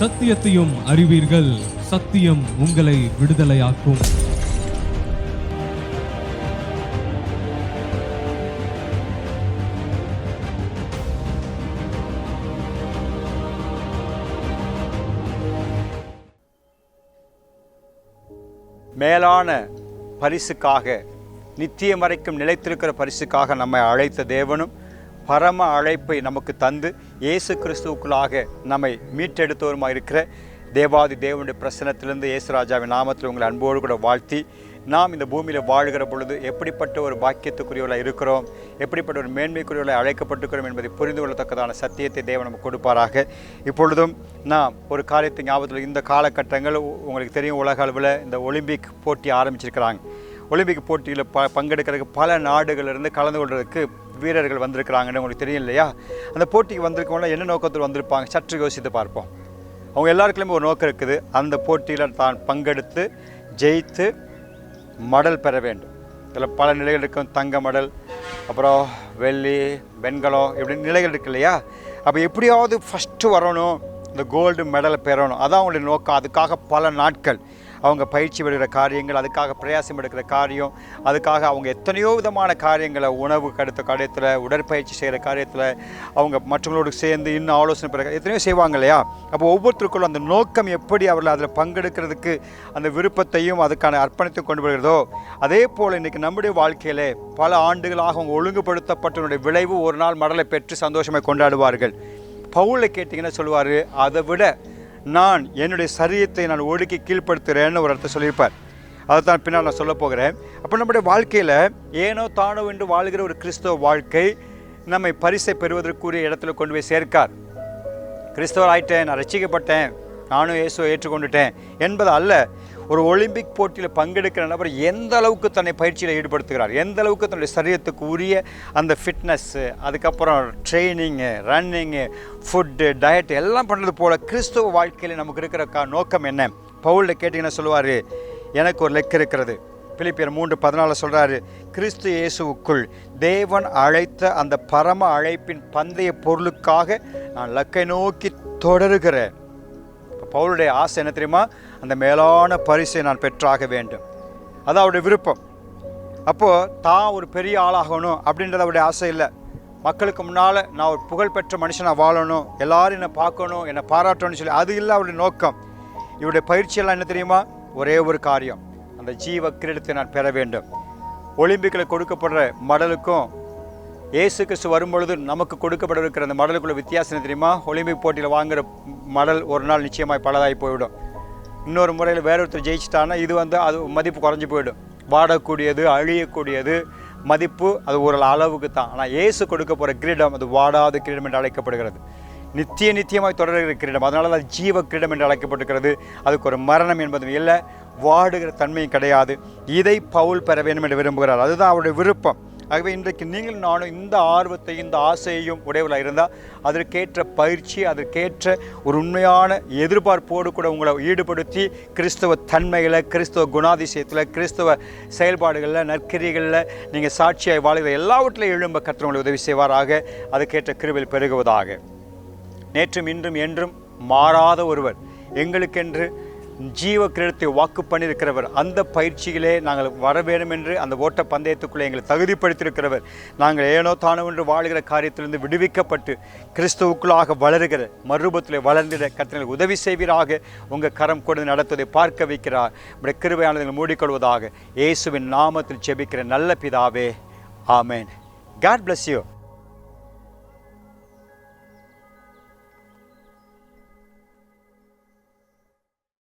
சத்தியத்தையும் அறிவீர்கள். சத்தியம் உங்களை விடுதலையாக்கும். மேலான பரிசுக்காக நித்தியம் வரைக்கும் நிலைத்திருக்கிற பரிசுக்காக நம்மை அழைத்த தேவனும் பரம அழைப்பை நமக்கு தந்து இயேசு கிறிஸ்துவுக்குள்ளாக நம்மை மீட்டெடுத்தவருமாக இருக்கிற தேவாதி தேவனுடைய பிரசனத்திலிருந்து இயேசுராஜாவின் நாமத்தில் உங்களை அன்போடு கூட வாழ்த்தி நாம் இந்த பூமியில் வாழ்கிற பொழுது எப்படிப்பட்ட ஒரு பாக்கியத்துக்குரியவர்களாக இருக்கிறோம் எப்படிப்பட்ட ஒரு மேன்மைக்குரியவர்களை அழைக்கப்பட்டிருக்கிறோம் என்பதை புரிந்து கொள்ளத்தக்கதான சத்தியத்தை தேவன் நமக்கு கொடுப்பாராக. இப்பொழுதும் நாம் ஒரு காரியத்தை ஞாபகத்தில் இந்த காலகட்டங்கள் உங்களுக்கு தெரியும் உலக அளவில் இந்த ஒலிம்பிக் போட்டி ஆரம்பிச்சிருக்கிறாங்க. ஒலிம்பிக் போட்டியில் ப பங்கெடுக்கிறதுக்கு பல நாடுகளிலிருந்து கலந்து கொள்வதற்கு வீரர்கள் வந்திருக்கிறாங்கன்னு உங்களுக்கு தெரியும் இல்லையா அந்த போட்டிக்கு வந்திருக்கவங்க என்ன நோக்கத்தில் வந்திருப்பாங்க? சற்று யோசித்து பார்ப்போம். அவங்க எல்லாருக்குமே ஒரு நோக்கம் இருக்குது. அந்த போட்டியில் தான் பங்கெடுத்து ஜெயித்து மடல் பெற வேண்டும். இதில் பல நிலைகள் இருக்கும். தங்க மடல் அப்புறம் வெள்ளி வெண்கலம் இப்படி நிலைகள் இருக்கு இல்லையா? அப்போ எப்படியாவது ஃபஸ்ட்டு வரணும். இந்த கோல்டு மெடலை பெறணும். அதான் அவங்களுடைய நோக்கம். அதுக்காக பல நாட்கள். அவங்க பயிற்சி விடுகிற காரியங்கள் அதுக்காக பிரயாசம் எடுக்கிற காரியம் அதுக்காக அவங்க எத்தனையோ விதமான காரியங்களை உணவு கடுத்த காரியத்தில் உடற்பயிற்சி செய்கிற காரியத்தில் அவங்க மற்றவங்களோடு சேர்ந்து இன்னும் ஆலோசனை பெற எத்தனையோ செய்வாங்க இல்லையா? அப்போ ஒவ்வொருத்தருக்குள்ள அந்த நோக்கம் எப்படி அவர்கள் அதில் பங்கெடுக்கிறதுக்கு அந்த விருப்பத்தையும் அதுக்கான அர்ப்பணித்து கொண்டு வருகிறதோ அதே போல் இன்றைக்கி நம்முடைய வாழ்க்கையிலே பல ஆண்டுகளாக அவங்க ஒழுங்குபடுத்தப்பட்டனுடைய விளைவு ஒரு நாள் மடலை பெற்று சந்தோஷமாக கொண்டாடுவார்கள். பவுலை கேட்டிங்கன்னா சொல்லுவார் அதை விட நான் என்னுடைய சரீரத்தை நான் ஒடுக்கி கீழ்ப்படுத்துகிறேன்னு ஒரு இடத்த சொல்லியிருப்பார். அதைத்தான் பின்னால் நான் சொல்ல போகிறேன். அப்போ நம்முடைய வாழ்க்கையில் ஏனோ தானோ என்று வாழ்கிற ஒரு கிறிஸ்தவ வாழ்க்கை நம்மை பரிசை பெறுவதற்குரிய இடத்துல கொண்டு போய் சேர்க்கார். கிறிஸ்தவர் ஆயிட்டேன் நான் ரசிக்கப்பட்டேன் நானும் இயேசுவை ஏற்றுக்கொண்டுட்டேன் என்பது அல்ல. ஒரு ஒலிம்பிக் போட்டியில் பங்கெடுக்கிற நபர் எந்த அளவுக்கு தன்னை பயிற்சியில் ஈடுபடுத்துகிறார்? எந்த அளவுக்கு தன்னுடைய சரீரத்துக்கு உரிய அந்த ஃபிட்னஸ்ஸு அதுக்கப்புறம் ட்ரைனிங்கு ரன்னிங்கு ஃபுட்டு டயட் எல்லாம் பண்ணுறது போல் கிறிஸ்துவ வாழ்க்கையில் நமக்கு இருக்கிற கா நோக்கம் என்ன? பவுலில் கேட்டிங்கன்னா சொல்லுவார் எனக்கு ஒரு லெக் இருக்கிறது. பிலிப்பியர் மூன்று பதினாலு சொல்கிறாரு கிறிஸ்து இயேசுவுக்குள் தேவன் அழைத்த அந்த பரம அழைப்பின் பந்தய பொருளுக்காக நான் லக்கை நோக்கி தொடருகிறேன். பவுலுடைய ஆசை என்ன தெரியுமா? அந்த மேலான பரிசை நான் பெற்றாக வேண்டும். அது அவருடைய விருப்பம். அப்போது தான் ஒரு பெரிய ஆளாகணும் அப்படின்றது அவருடைய ஆசை இல்லை. மக்களுக்கு முன்னால் நான் ஒரு புகழ்பெற்ற மனுஷனாக வாழணும் எல்லாரும் என்னை பார்க்கணும் என்னை பாராட்டணும்னு சொல்லி அது இல்லை அவருடைய நோக்கம். இவருடைய பயிற்சியெல்லாம் என்ன தெரியுமா? ஒரே ஒரு காரியம். அந்த ஜீவ கிரீடத்தை நான் பெற வேண்டும். ஒலிம்பிக்கில் கொடுக்கப்படுற மடலுக்கும் இயேசு கிறிஸ்து வரும்பொழுது நமக்கு கொடுக்கப்பட இருக்கிற அந்த மடலுக்குள்ள வித்தியாசம் தெரியுமா? ஒலிம்பிக் போட்டியில் வாங்குற மடல் ஒரு நாள் நிச்சயமாய் பலதாகி போயிடும். இன்னொரு முறையில் வேற ஒருத்தர் ஜெயிச்சிட்டான்னா இது வந்து அது மதிப்பு குறைஞ்சி போயிடும். வாடக்கூடியது அழியக்கூடியது மதிப்பு அது ஒரு அளவுக்கு தான். ஆனால் ஏசு கொடுக்க போகிற கிரீடம் அது வாடாத கிரீடம் என்று அழைக்கப்படுகிறது. நித்திய நித்தியமாக தொடர்கிற கிரீடம். அதனால தான் அது ஜீவ கிரீடம் என்று அழைக்கப்பட்டிருக்கிறது. அதுக்கு ஒரு மரணம் என்பதும் இல்லை வாடுகிற தன்மையும் கிடையாது. இதை பவுல் பெற வேண்டும் என்று விரும்புகிறார். அதுதான் அவருடைய விருப்பம். ஆகவே இன்றைக்கு நீங்கள் நானும் இந்த ஆர்வத்தை இந்த ஆசையையும் உடையவர்களாக இருந்தால் அதற்கேற்ற பயிற்சி அதற்கேற்ற ஒரு உண்மையான எதிர்பார்ப்போடு கூட உங்களை ஈடுபடுத்தி கிறிஸ்தவ தன்மைகளை கிறிஸ்தவ குணாதிசயத்தில் கிறிஸ்தவ செயல்பாடுகளில் நற்கிரிகளில் நீங்கள் சாட்சியாய் வாழ்கிற எல்லாவற்றிலையும் எழும்ப கற்றவங்களை உதவி செய்வாராக. அதுக்கேற்ற கிருவில் பெருகுவதாக. நேற்றும் இன்றும் என்றும் மாறாத ஒருவர் எங்களுக்கென்று ஜீவ கிரீடத்தை வாக்கு பண்ணியிருக்கிறவர். அந்த பயிற்சியிலே நாங்கள் வர வேண்டும் என்று அந்த ஓட்ட பந்தயத்துக்குள்ளே எங்களை தகுதிப்படுத்தியிருக்கிறவர். நாங்கள் ஏனோ தானோ என்று வாழ்கிற காரியத்திலிருந்து விடுவிக்கப்பட்டு கிறிஸ்துவுக்குள்ளாக வளருகிற மறுபத்தில் வளர்ந்திட கர்த்தர்கள் உதவி செய்வீராக. உங்கள் கரம் கொண்டு நடத்துவதை பார்க்க வைக்கிறார். உடைய கிருபையானதை மூடிக்கொள்வதாக. இயேசுவின் நாமத்தில் செபிக்கிற நல்ல பிதாவே. ஆமென். God bless you